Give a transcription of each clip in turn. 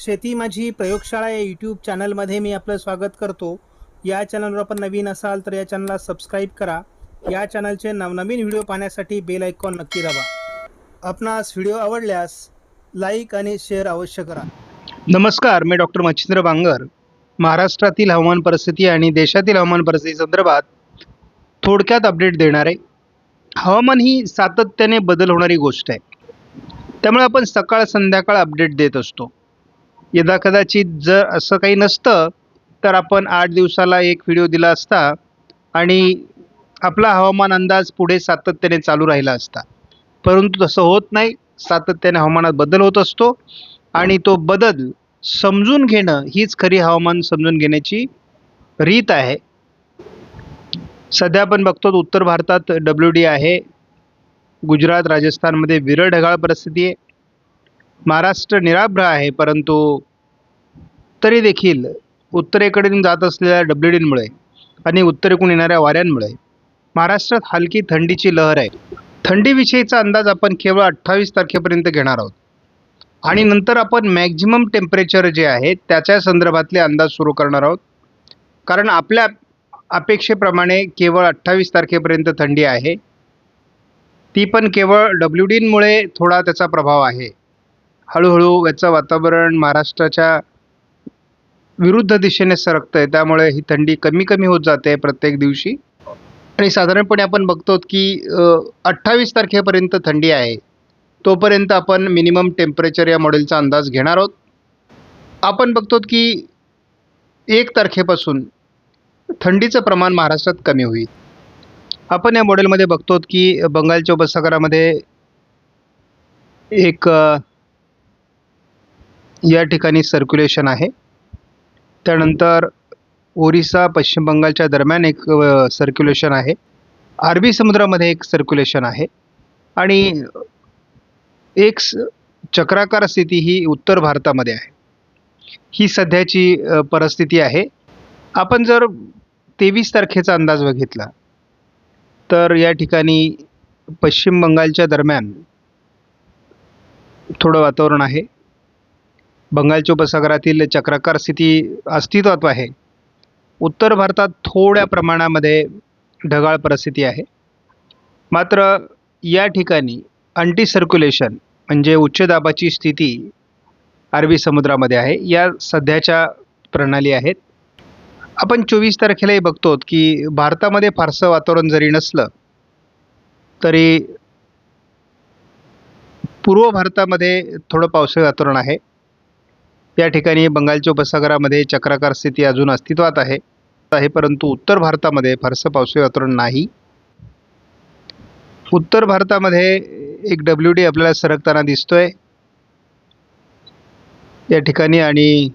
शेती माझी प्रयोगशाळा या यूट्यूब चॅनलमध्ये मी आपलं स्वागत करतो. या चॅनलवर आपण नवीन असाल तर या चॅनलला सबस्क्राईब करा. या चॅनलचे नवनवीन व्हिडिओ पाहण्यासाठी बेल आयकॉन नक्की दाबा. आपणास व्हिडिओ आवडल्यास लाईक आणि शेअर अवश्य करा. नमस्कार मी डॉक्टर मच्छिंद्र बांगर. महाराष्ट्रातील हवामान परिस्थिती आणि देशातील हवामान परिस्थिती संदर्भात थोडक्यात अपडेट देणार. आहे हवामान ही सातत्याने बदल होणारी गोष्ट आहे. त्यामुळे आपण सकाळ संध्याकाळ अपडेट देत असतो. यदा कदाचित जर असं काही नसतं तर आपण आठ दिवसाला एक व्हिडिओ दिला असता आणि आपला हवामान अंदाज पुढे सातत्याने चालू राहिला असता. परंतु तसं होत नाही. सातत्याने हवामानात बदल होत असतो आणि तो बदल समजून घेणं हीच खरी हवामान समजून घेण्याची रीत आहे. सध्या आपण बघतो उत्तर भारतात डब्ल्यू डी आहे. गुजरात राजस्थानमध्ये विरळ ढगाळ परिस्थिती आहे. महाराष्ट्र निराभ्र आहे परंतु उत्तरी देखील उत्तरेकडून जात असलेल्या डब्ल्यूडींमुळे आणि उत्तरेकडून येणाऱ्या वाऱ्यांमुळे महाराष्ट्रात हलकी थंडीची लहर आहे. थंडीविषयीचा अंदाज आपण केवळ अठ्ठावीस तारखेपर्यंत घेणार आहोत. आणि नंतर आपण मॅक्झिमम टेम्परेचर जे आहे त्याच्या संदर्भातले अंदाज सुरू करणार आहोत. कारण आपल्या अपेक्षेप्रमाणे केवळ अठ्ठावीस तारखेपर्यंत थंडी आहे. ती पण केवळ डब्ल्यू डींमुळे थोडा त्याचा प्रभाव आहे. हळूहळू याचं वातावरण महाराष्ट्राच्या विरुद्ध दिशेने सरकतं आहे त्यामुळे ही थंडी कमी कमी होत जाते प्रत्येक दिवशी. आणि साधारणपणे आपण बघतो की अठ्ठावीस तारखेपर्यंत थंडी आहे. तोपर्यंत आपण मिनिमम टेम्परेचर या मॉडेलचा अंदाज घेणार आहोत. आपण बघतो की एक तारखेपासून थंडीचं प्रमाण महाराष्ट्रात कमी होईल. आपण या मॉडेलमध्ये बघतो की बंगालच्या उपसागरामध्ये एक या ठिकाणी सर्क्युलेशन आहे. त्यानंतर ओरिसा पश्चिम बंगालच्या दरम्यान एक सर्क्युलेशन आहे. अरबी समुद्रामध्ये एक सर्क्युलेशन आहे. आणि एक स- चक्राकार स्थिती ही उत्तर भारतामध्ये आहे. ही सध्याची परिस्थिती आहे. आपण जर तेवीस तारखेचा अंदाज बघितला तर या ठिकाणी पश्चिम बंगालच्या दरम्यान थोडं वातावरण आहे. बंगालच्या उपसागरातील चक्राकार स्थिती अस्तित्वात आहे. उत्तर भारतात थोड्या प्रमाणामध्ये ढगाळ परिस्थिती आहे. मात्र या ठिकाणी अंटी सर्क्युलेशन म्हणजे उच्च दाबाची स्थिती अरबी समुद्रामध्ये आहे. या सध्याच्या प्रणाली आहेत. आपण चोवीस तारखेलाही बघतो की भारतामध्ये फारसं वातावरण जरी नसलं तरी पूर्व भारतामध्ये थोडं पावसाळी वातावरण आहे. या ठिकाणी बंगालच्या उपसागरामध्ये चक्राकार स्थिती अजून अस्तित्वात आहे. आहे परंतु उत्तर भारतामध्ये फारसं पावसाळी वातावरण नाही. उत्तर भारतामध्ये एक डब्ल्यू डी आपल्याला सरकताना दिसतोय. या ठिकाणी आणि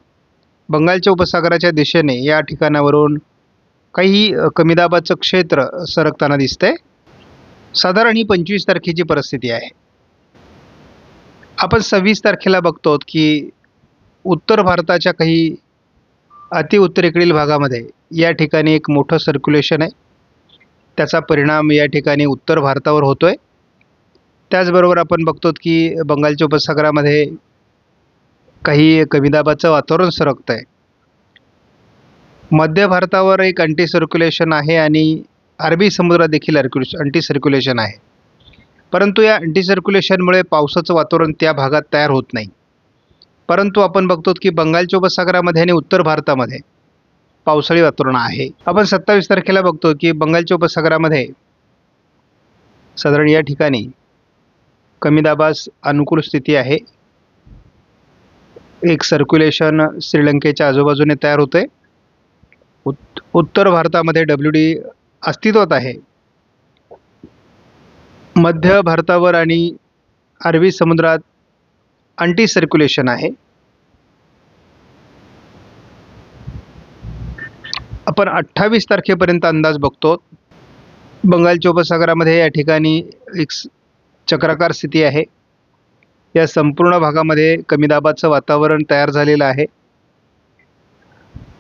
बंगालच्या उपसागराच्या दिशेने या ठिकाणावरून काही कमीदाबाचं कमी दाबाचं क्षेत्र सरकताना दिसतंय. साधारण ही पंचवीस तारखेची परिस्थिती आहे. आपण सव्वीस तारखेला बघतो की उत्तर भारताच्या काही अतिउत्तरेकडील भागामध्ये या ठिकाणी एक मोठं सर्क्युलेशन आहे. त्याचा परिणाम या ठिकाणी उत्तर भारतावर होतो आहे त्याचबरोबर आपण बघतो की बंगालच्या उपसागरामध्ये काही कमी दाबाचं वातावरण सरकतं आहे मध्य भारतावर एक अँटी सर्क्युलेशन आहे आणि अरबी समुद्रात देखील अर्क्युलेश अँटी सर्क्युलेशन आहे. परंतु या अँटी सर्क्युलेशनमुळे पावसाचं वातावरण त्या भागात तयार होत नाही. परंतु आपण बघतो की बंगालच्या उपसागरामध्ये आणि उत्तर भारतामध्ये पावसाळी वातावरण आहे. आपण सत्तावीस तारखेला बघतो की बंगालच्या उपसागरामध्ये साधारण या ठिकाणी कमी दाबास अनुकूल स्थिती आहे. एक सर्क्युलेशन श्रीलंकेच्या आजूबाजूने तयार होते उत् उत्तर भारतामध्ये डब्ल्यू डी अस्तित्वात आहे. मध्य भारतावर आणि अरबी समुद्रात अँटी सर्क्युलेशन आहे. आपण अठ्ठावीस तारखेपर्यंत अंदाज बघतो. बंगालच्या उपसागरामध्ये या ठिकाणी एक चक्राकार स्थिती आहे. या संपूर्ण भागामध्ये कमी दाबाचं वातावरण तयार झालेलं आहे.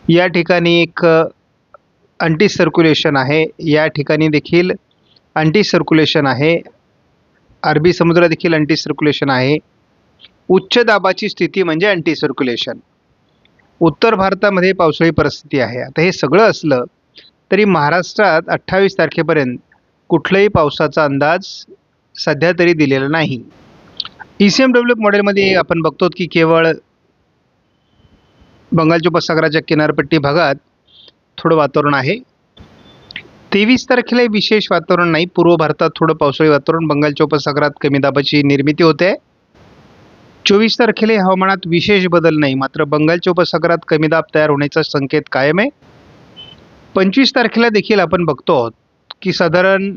या ठिकाणी एक अँटी सर्क्युलेशन आहे. या ठिकाणी देखील अँटी सर्क्युलेशन आहे. अरबी समुद्रात देखील अँटी सर्क्युलेशन आहे. उच्च दाबाची स्थिती म्हणजे अँटी सर्क्युलेशन उत्तर भारतामध्ये पावसाळी परिस्थिती आहे. आता हे सगळं असलं तरी महाराष्ट्रात अठ्ठावीस तारखेपर्यंत कुठलाही पावसाचा अंदाज सध्या तरी दिलेला नाही. ई सी एम डब्ल्यू मॉडेलमध्ये आपण बघतो की केवळ बंगालच्या उपसागराच्या किनारपट्टी भागात थोडं वातावरण आहे. तेवीस तारखेला विशेष वातावरण नाही. पूर्व भारतात थोडं पावसाळी वातावरण बंगालच्या उपसागरात कमी दाबाची निर्मिती होते. चोवीस तारखेला हवामानात विशेष बदल नाही मात्र बंगालच्या उपसागरात कमी दाब तयार होण्याचा संकेत कायम आहे. पंचवीस तारखेला देखील आपण बघतो आहोत की साधारण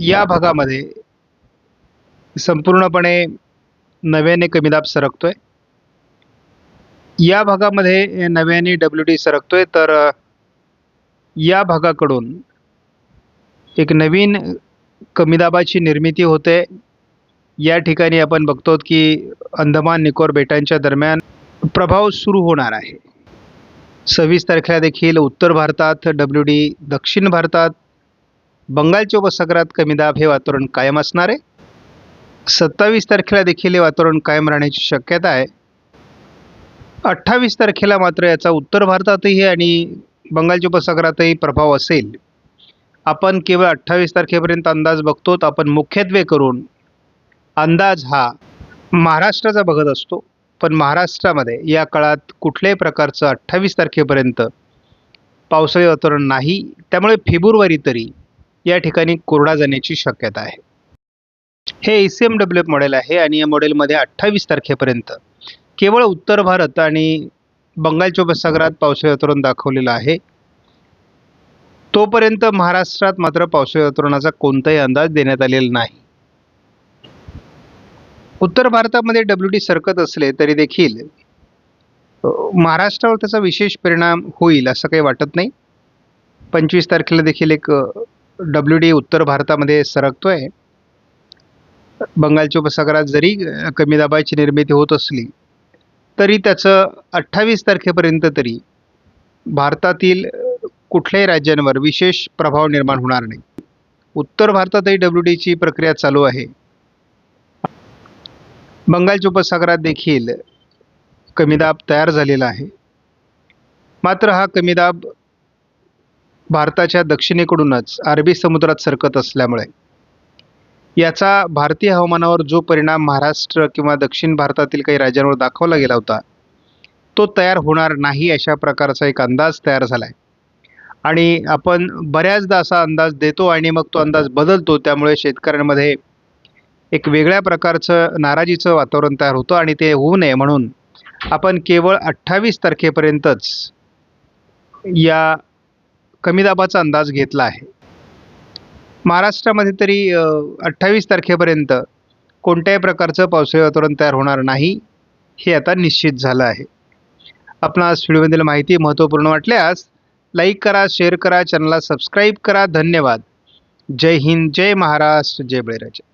या भागामध्ये संपूर्णपणे नव्याने कमी दाब सरकतोय. या भागामध्ये नव्याने डब्ल्यू डी सरकतोय तर या भागाकडून एक नवीन कमी दाबाची निर्मिती होते. या ठिकाणी आपण बघतो की अंदमान निकोर बेटांच्या दरम्यान प्रभाव सुरू होणार आहे. सव्वीस तारखेला देखील उत्तर भारतात डब्ल्यू डी दक्षिण भारतात बंगालच्या उपसागरात कमी दाब हे वातावरण कायम असणार आहे. सत्तावीस तारखेला देखील हे वातावरण कायम राहण्याची शक्यता आहे. अठ्ठावीस तारखेला मात्र याचा उत्तर भारतातही आणि बंगालच्या उपसागरातही प्रभाव असेल. आपण केवळ अठ्ठावीस तारखेपर्यंत अंदाज बघतो आपण मुख्यत्वे करून अंदाज हा महाराष्ट्राचा बघत असतो. पण महाराष्ट्रामध्ये या काळात कुठल्याही प्रकारचं अठ्ठावीस तारखेपर्यंत पावसाळी वातावरण नाही. त्यामुळे फेब्रुवारी तरी या ठिकाणी कोरडा जाण्याची शक्यता आहे. हे A C M W F model आहे आणि या मॉडेलमध्ये अठ्ठावीस तारखेपर्यंत केवळ उत्तर भारत आणि बंगालच्या उपसागरात पावसाळी वातावरण दाखवलेलं आहे. तोपर्यंत महाराष्ट्रात मात्र पावसाळी वातावरणाचा कोणताही अंदाज देण्यात आलेला नाही. उत्तर भारतामध्ये डब्ल्यू डी सरकत असले तरी देखील महाराष्ट्रावर त्याचा विशेष परिणाम होईल असं काही वाटत नाही. पंचवीस तारखेला देखील एक डब्ल्यू डी उत्तर भारतामध्ये सरकतो आहे बंगालच्या उपसागरात जरी कमी दाबाची निर्मिती होत असली तरी त्याचं अठ्ठावीस तारखेपर्यंत तरी भारतातील कुठल्याही राज्यांवर विशेष प्रभाव निर्माण होणार नाही. उत्तर भारतातही डब्ल्यू डीची प्रक्रिया चालू आहे. बंगालच्या उपसागरात देखील कमी दाब तयार झालेला आहे. मात्र हा कमी दाब भारताच्या दक्षिणेकडूनच अरबी समुद्रात सरकत असल्यामुळे याचा भारतीय हवामानावर जो परिणाम महाराष्ट्र किंवा दक्षिण भारतातील काही राज्यांवर दाखवला गेला होता तो तयार होणार नाही अशा प्रकारचा एक अंदाज तयार झाला आहे आणि आपण बऱ्याचदा असा अंदाज देतो आणि मग तो अंदाज बदलतो त्यामुळे शेतकऱ्यांमध्ये एक वेगळ्या प्रकारचं नाराजीचं वातावरण तयार होतं आणि ते होऊ नये म्हणून आपण केवळ अठ्ठावीस तारखेपर्यंतच या कमी दाबाचा अंदाज घेतला आहे. महाराष्ट्रामध्ये तरी अठ्ठावीस तारखेपर्यंत कोणत्याही प्रकारचं पावसाळी वातावरण तयार होणार नाही हे आता निश्चित झालं आहे. आपणास व्हिडिओमधील माहिती महत्त्वपूर्ण वाटल्यास लाईक करा शेअर करा चॅनलला सबस्क्राईब करा. धन्यवाद. जय हिंद जय महाराष्ट्र जय बळीराजा.